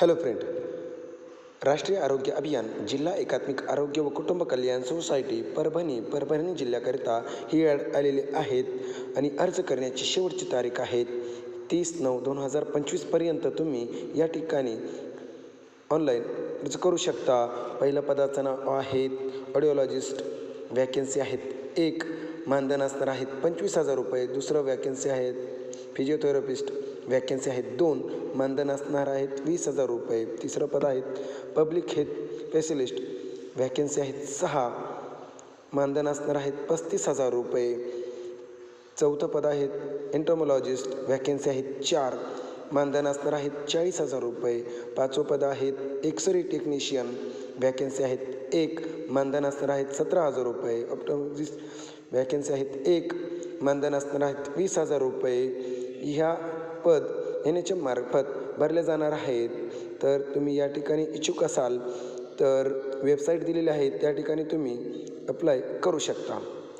Hello friend राष्ट्रीय आरोग्य अभियान जिल्हा एकात्मिक आरोग्य व कुटुंब कल्याण सोसायटी परभणी परभणी जिल्ह्याकरिता ही ॲड आलेले आहेत आणि अर्ज करण्याची शेवटची तारीख आहे तीस नऊ दोन हजार पंचवीसपर्यंत तुम्ही या ठिकाणी ऑनलाईन अर्ज करू शकता. पहिल्या पदाचं नाव आहेत ऑडिओलॉजिस्ट वॅकेन्सी आहेत एक. मानधन असणार आहेत. पंचवीस हजार रुपये. दुसरं वॅकेन्सी आहेत. फिजिओथेरपिस्ट वॅकन्सी आहेत. दोन. मानधन असणार आहेत. वीस हजार रुपये. तिसरं पद आहेत. पब्लिक हेल्थ स्पेशलिस्ट वॅकेन्सी आहेत. सहा. मानधन असणार आहेत. पस्तीस हजार रुपये. चौथं पद आहेत. एंटोमॉलॉजिस्ट वॅकेन्सी आहेत. चार. मानधन असणार आहेत चाळीस हजार रुपये. पाचवं पद आहेत एक्सरे टेक्निशियन वॅकेन्सी आहेत एक. मानधन असणार आहेत सतरा हजार रुपये. ऑप्टॉलॉजिस्ट वॅकेन्सी आहेत एक. मानधन असणार आहेत वीस हजार रुपये. ह्या पद एन एच एम मार्फत भरले जाणार आहेत. तर तुम्ही या ठिकाणी इच्छुक असाल तर वेबसाईट दिलेली आहे. त्या ठिकाणी तुम्ही अप्लाय करू शकता.